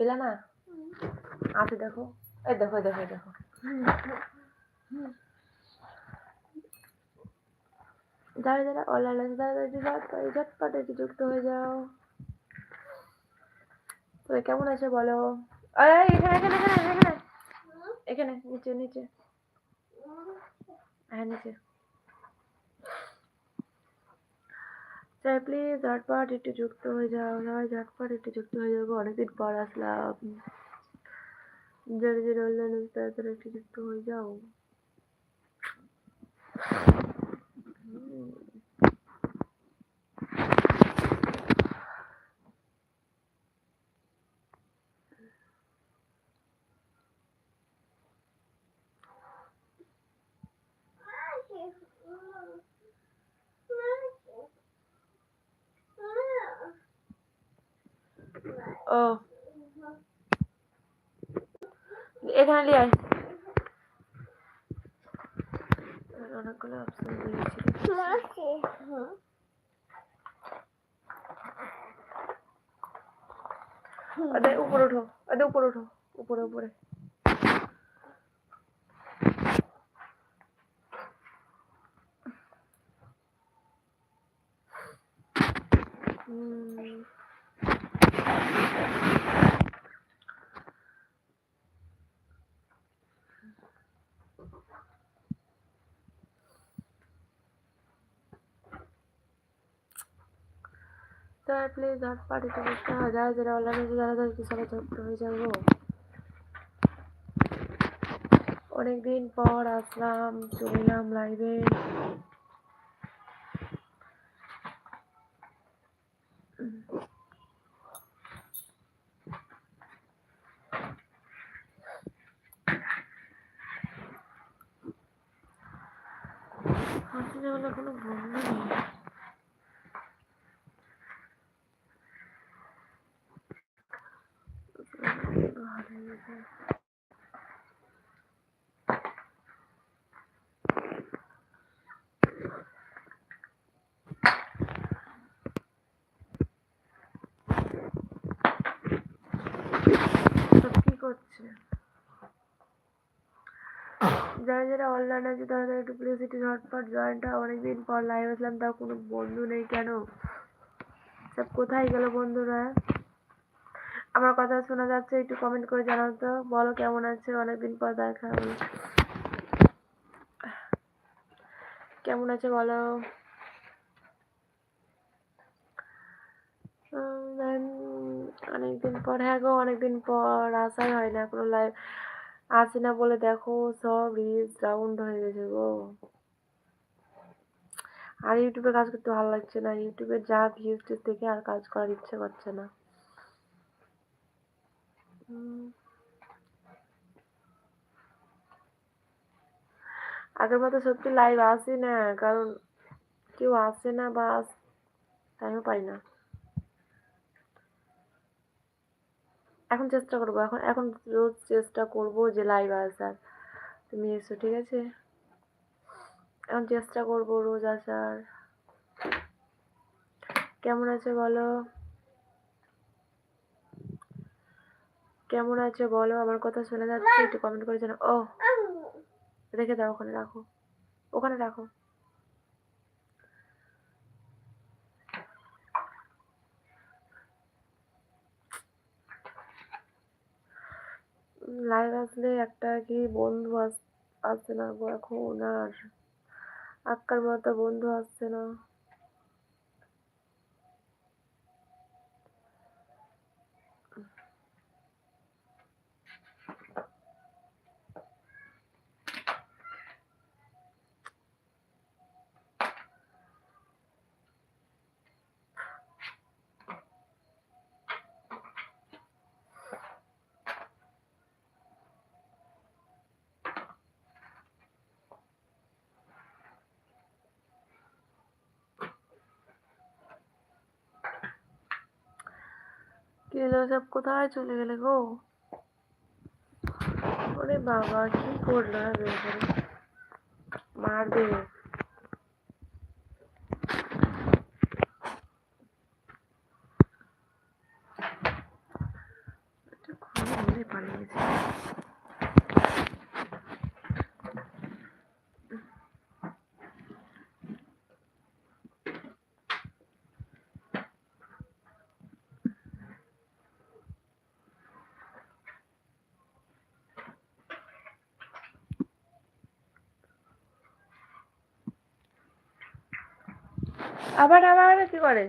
পেলা না আছে দেখো দেখো দেখো। দেখো যারা যারা অনলাইন যুক্ত হয়ে যাও। তো কেমন আছে বলো? এই এখানে এখানে এখানে এখানে এখানে নিচে নিচে হ্যাঁ নিচে তাই প্লিজ ঝটপট একটু যুক্ত হয়ে যাও সবাই ঝটপট একটু যুক্ত হয়ে যাব অনেকদিন পর আসলাম যারা যারা অনলাইন আছে তারা তারা একটু যুক্ত হয়ে যাও হুম। ও এখানে নিয়ে আয়। অনেকগুলো অপশন দিয়েছিল ওদের উপরে ওঠো ওদের উপরে ওঠো উপরে উপরে। হুম। তো প্লিজ ঝটপট একটু বুঝতে হয় যারা যারা অনলাইনে আছে যারা যারা সবাই যুক্ত হয়ে যাব অনেকদিন পর আসলাম চলে এলাম লাইভে হাসি যাওয়ার কোনো বন্ধু নেই সব কি করছে। যারা যারা অনলাইন আছে, তারা তারা একটু প্লিজ একটু ঝটপট জয়েন্টটা অনেকদিন পর লাইভ আসলাম, তাও কোনো বন্ধু নেই কেন? সব কোথায় গেল বন্ধুরা? আমার কথা শোনা যাচ্ছে, একটু কমেন্ট করে জানাও তো। বলো কেমন আছে? অনেকদিন পর দেখা হলো। কেমন আছে বলো? অনেকদিন পর হ্যাঁ গো, অনেকদিন পর আসাই হয় না কোনো লাইভ আসে না বলে দেখো, সব রিলস ডাউন হয়ে গেছে গো। আর ইউটিউবে কাজ করতে ভালো লাগছে না। ইউটিউবে যা ভিউজ দেখে আর কাজ করার ইচ্ছে করছে না। আগের মতো সত্যি লাইভ আসি না, কারণ কেউ আসে না বা টাইমও পাই না। এখন চেষ্টা করব, এখন এখন রোজ চেষ্টা করব যে লাইভ আসার। তুমি এসো, ঠিক আছে? এখন চেষ্টা করব রোজ আসার। কেমন আছে বলো? কেমন আছে বলো? আমার কথা শোনা যাচ্ছে, একটু কমেন্ট করে জানো ও রেখে দাও, ওখানে রাখো। ওখানে রাখো। লাইভ আসলে একটা কি বন্ধু আস, আসছে না এখন আর। আক্কার মতো বন্ধু আসছে না। কি সব কোথায় চলে গেলে গো? ওরে বাবা কি করল না মারবে পালিয়ে গেছে। আবার আবার কি করে?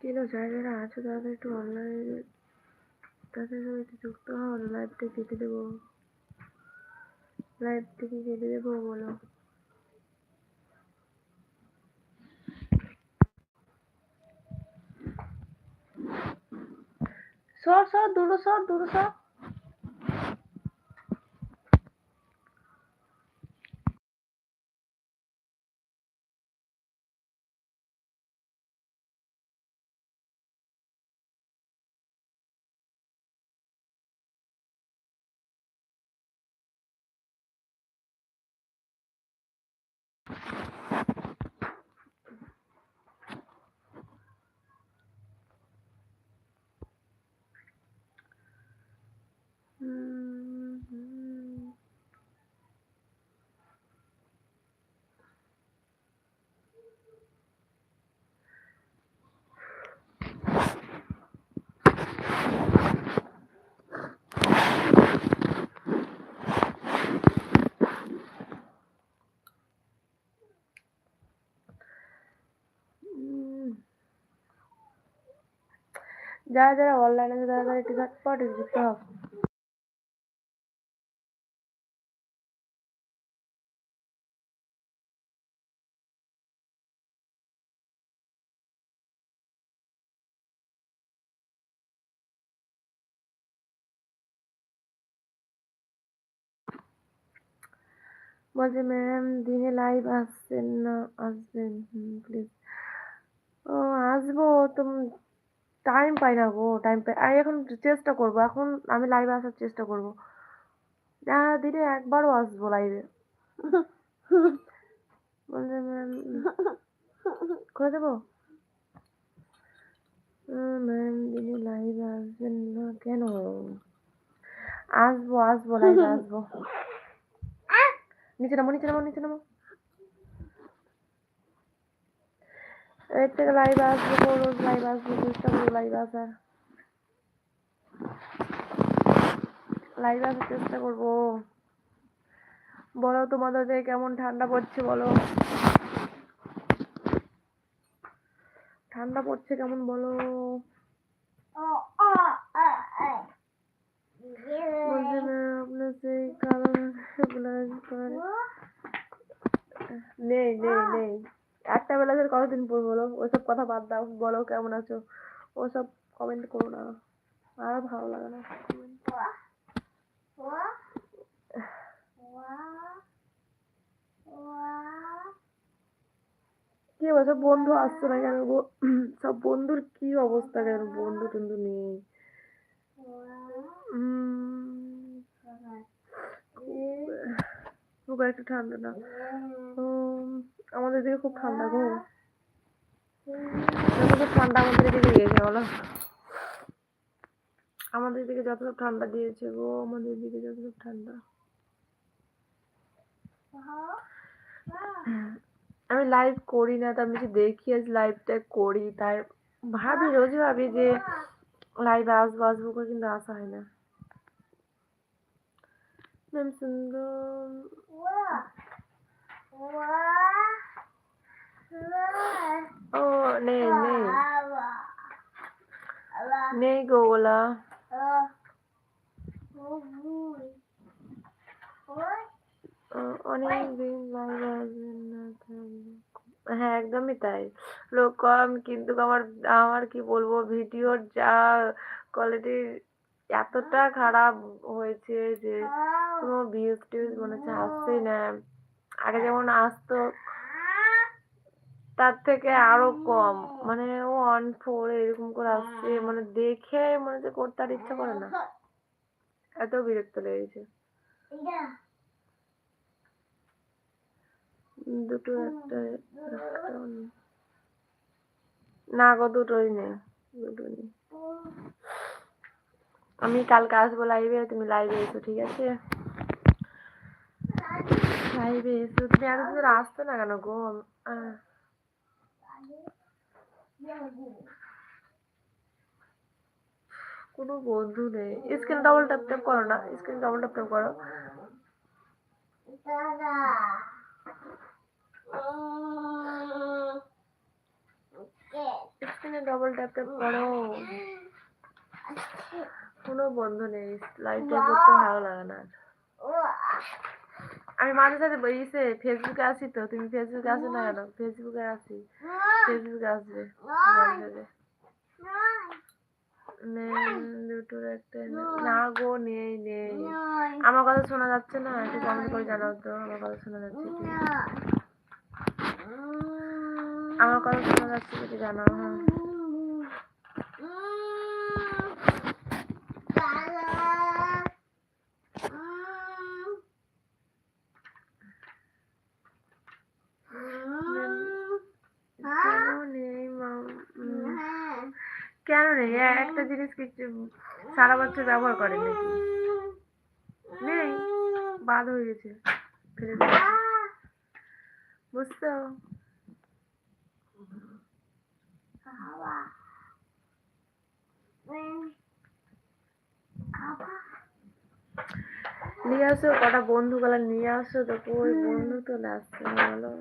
কেন যারা আছো তাদের একটু অনলাইনে তাদের সাথে যুক্ত হও না লাইভটা কেটে দেবো। লাইভ থেকে কেটে দেবো বলো? সর সর দূরে সর দূরে হুম, হুম। উম। যারা যারা অনলাইনে আছে, তারা তারা একটু ঝটপট যুক্ত হও বলছে, ম্যাম, দিনে লাইভ আসছেন না, আসবেন। প্লিজ ও, আসব, তো টাইম পাই না গো টাইম পাই আমি এখন চেষ্টা করব এখন আমি লাইভে আসার চেষ্টা করব। না দিনে একবারও আসব লাইভে করে দেবো? ম্যাম দিনে লাইভে আসবেন না কেন? আসব আসব লাইভে আসব। নিচে নামো নিচে নামো নিচে নামো। এর থেকে লাইভ রোজ লাইভ লাইভ আসার লাইভ আসার চেষ্টা করব। বলো তোমাদের কেমন ঠান্ডা পড়ছে বলো। ঠান্ডা পড়ছে কেমন বলো। নেই নেই নেই। একটা ব্লাউজের কতদিন পর বলো? ওইসব কথা বাদ দাও, বলো কেমন আছো? ওসব কমেন্ট করো না। আর ভালো লাগে না। কি বলছো বন্ধু আসছে না কেন গো? সব বন্ধুর কি অবস্থা কেন? বন্ধু টন্ধু নেই। খুব একটু ঠান্ডা না। আমাদের দিকে খুব ঠান্ডা গো। যতটা ঠান্ডা আমাদের দিকে দিয়েছে, বলো? আমাদের দিকে যতটা ঠান্ডা দিয়েছে গো, আমাদের দিকে যতটা ঠান্ডা। আমি লাইভ করি না তার বেশি দেখি আজ লাইভটা করি, তাই ভাবি রোজই ভাবি যে লাইভে আসব আসব করে কিন্তু আসা হয় না। ম্যাম সুন্দর। ও নেই নেই নেই গো ওগুলা আহ, অনেক দিন হ্যাঁ একদমই তাই। লোক কম কিন্তু আমার আমার কি বলব ভিডিওর যা কোয়ালিটি এতটা খারাপ হয়েছে যে কোনো ভিউজ টিউজ মনে হচ্ছে আসছেই না। আগে যেমন আসতো, তার থেকে আরও কম। মানে ওয়ান ফোর এরকম করে আসছে মানে দেখে মনে হচ্ছে করতে আর ইচ্ছা করে না। এত বিরক্ত লেগেছে। দুটো একটা না গো, দুটোই নেই দুটো নেই। আমি কালকে আসব লাইভে তুমি লাইভে এসো, ঠিক আছে? লাইভে এসো তুমি এতদিন আসতো না কেন গো? কোনো বন্ধু নেই। স্ক্রিন ডবল ট্যাপ ট্যাপ করো না, স্ক্রিন ডবল ট্যাপ ট্যাপ করো। স্ক্রিনে ডবল ট্যাপ ট্যাপ করো। কোনো বন্ধু নেই লাইভটা করতে ভালো লাগে না। আমি মাঝে সাথে ইসে ফেসবুকে আসি তো, তুমি ফেসবুকে আসো না কেন? ফেসবুকে আসি ফেসবুকে আসবে দুটোর একটা। না গো, নেই নেই। আমার কথা শোনা যাচ্ছে না, একটু কমেন্ট করে জানাও তো, আমার কথা শোনা যাচ্ছে আমার কথা শোনা যাচ্ছে কি জানাও হ্যাঁ কেন নেই মাম উম, কেন নেই এ- একটা জিনিস কিছু সারা বছর ব্যবহার করে নাকি? নেই। বাদ হয়ে গেছে। বুঝছ? নিয়ে আসো কটা বন্ধু গুলা নিয়ে আসো তো কই? বন্ধু তো না আসছে বলো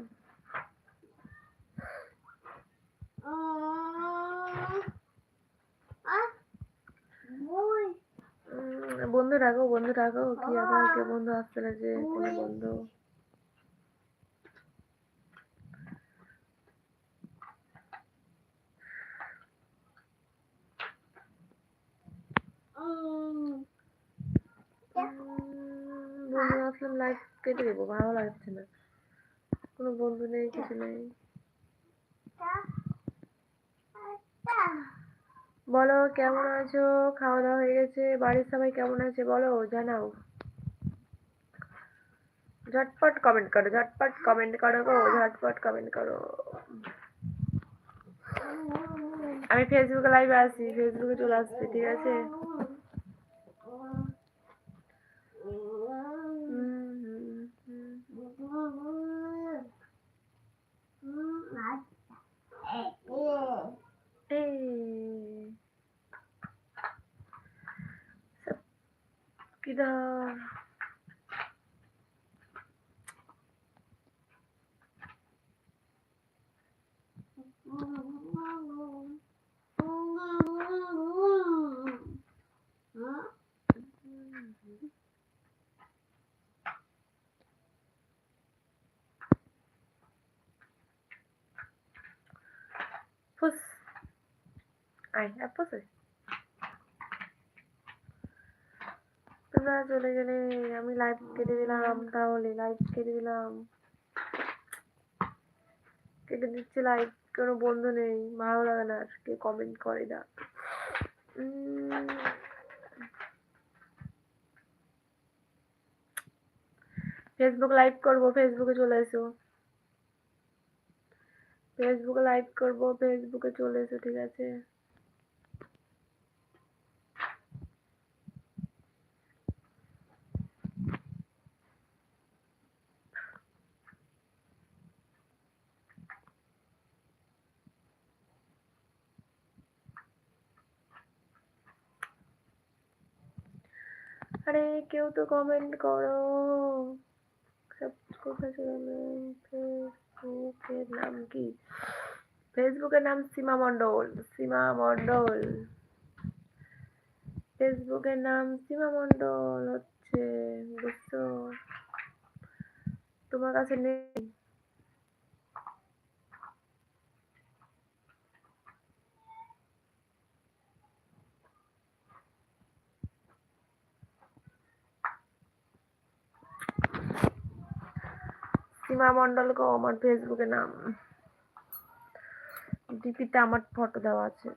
বন্ধু রাখো বন্ধু রাখো। কি আবার কে বন্ধু আসছে না যে কোনো বন্ধু। বন্ধু আসলাম লাইফ কেটে দেবো ভালো লাগছে না। কোনো বন্ধু নেই কিছু নেই। বলো, কেমন আছো? খাওয়া দাওয়া হয়ে গেছে। বাড়ির সবাই কেমন আছে বলো, জানাও। ঝটপট কমেন্ট করো, ঝটপট কমেন্ট করো গো, ঝটপট কমেন্ট করো। আমি ফেসবুকে লাইভে আছি ফেসবুকে চলে আসবে, ঠিক আছে? আয় আর ফুস তোমরা চলে গেলে আমি লাইভ কেটে দিলাম, তাহলে লাইভ কেটে দিলাম। কেটে দিচ্ছি লাইভ কোনো বন্ধু নেই, ভালো লাগে না আর কমেন্ট করে না। ফেসবুক লাইভ করব ফেসবুকে চলে এসো। ফেসবুকে লাইভ করব ফেসবুকে চলে এসো, ঠিক আছে? আরে কেউ তো কমেন্ট করো। কোথায়? ফেসবুকের নাম কি? ফেসবুকের নাম সীমা মণ্ডল। সীমা মণ্ডল। ফেসবুকের নাম সীমা মণ্ডল হচ্ছে, বুঝছ? তোমার কাছে নেই। সীমা মন্ডল গো, আমার ফেসবুকে নাম। ডিপিতে আমার ফটো দেওয়া আছে।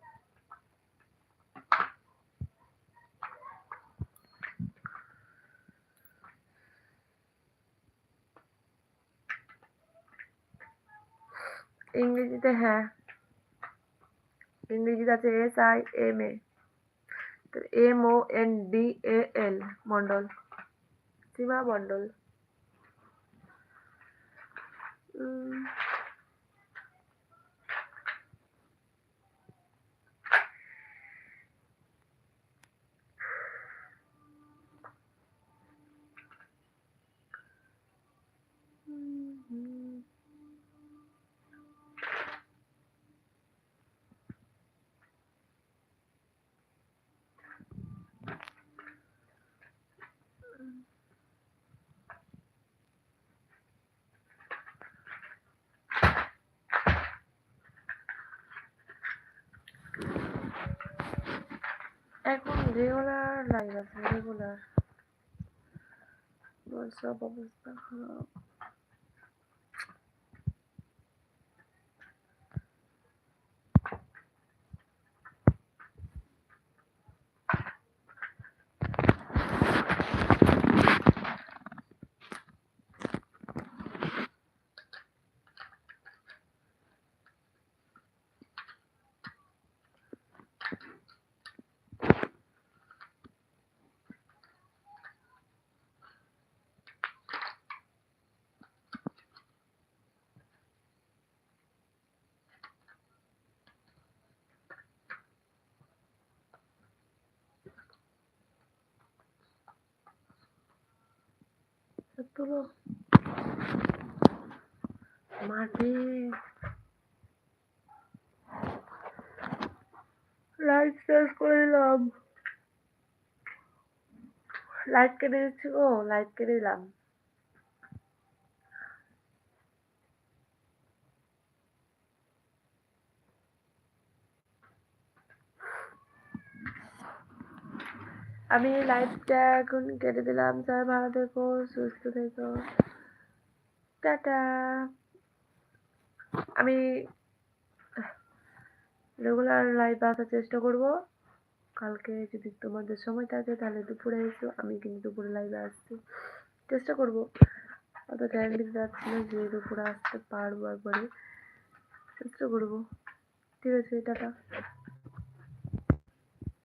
ইংরেজিতে হ্যাঁ। ইংরেজিতে আছে S I M A. M O N D A L Mondal Sima Mondal 嗯。এখন regular live আছে রেগুলার সব অবস্থা খারাপ। তুলো মাঠে লাইট শেষ করে দিলাম লাইট কেটে দিচ্ছি গো লাইট কেটে দিলাম আমি লাইটটা এখন কেটে দিলাম। সবাই ভালো থেকো, সুস্থ থেকো। টাটা। আমি রেগুলার লাইভ আসার চেষ্টা করব। কালকে যদি তোমাদের সময় থাকে, তাহলে দুপুরে এসো। আমি কিন্তু দুপুরে লাইভে আসছি। চেষ্টা করব। অত গ্যারান্টি পারছি না যে দুপুরে আসতে পারব একবারে। চেষ্টা করব। ঠিক আছে, টাটা।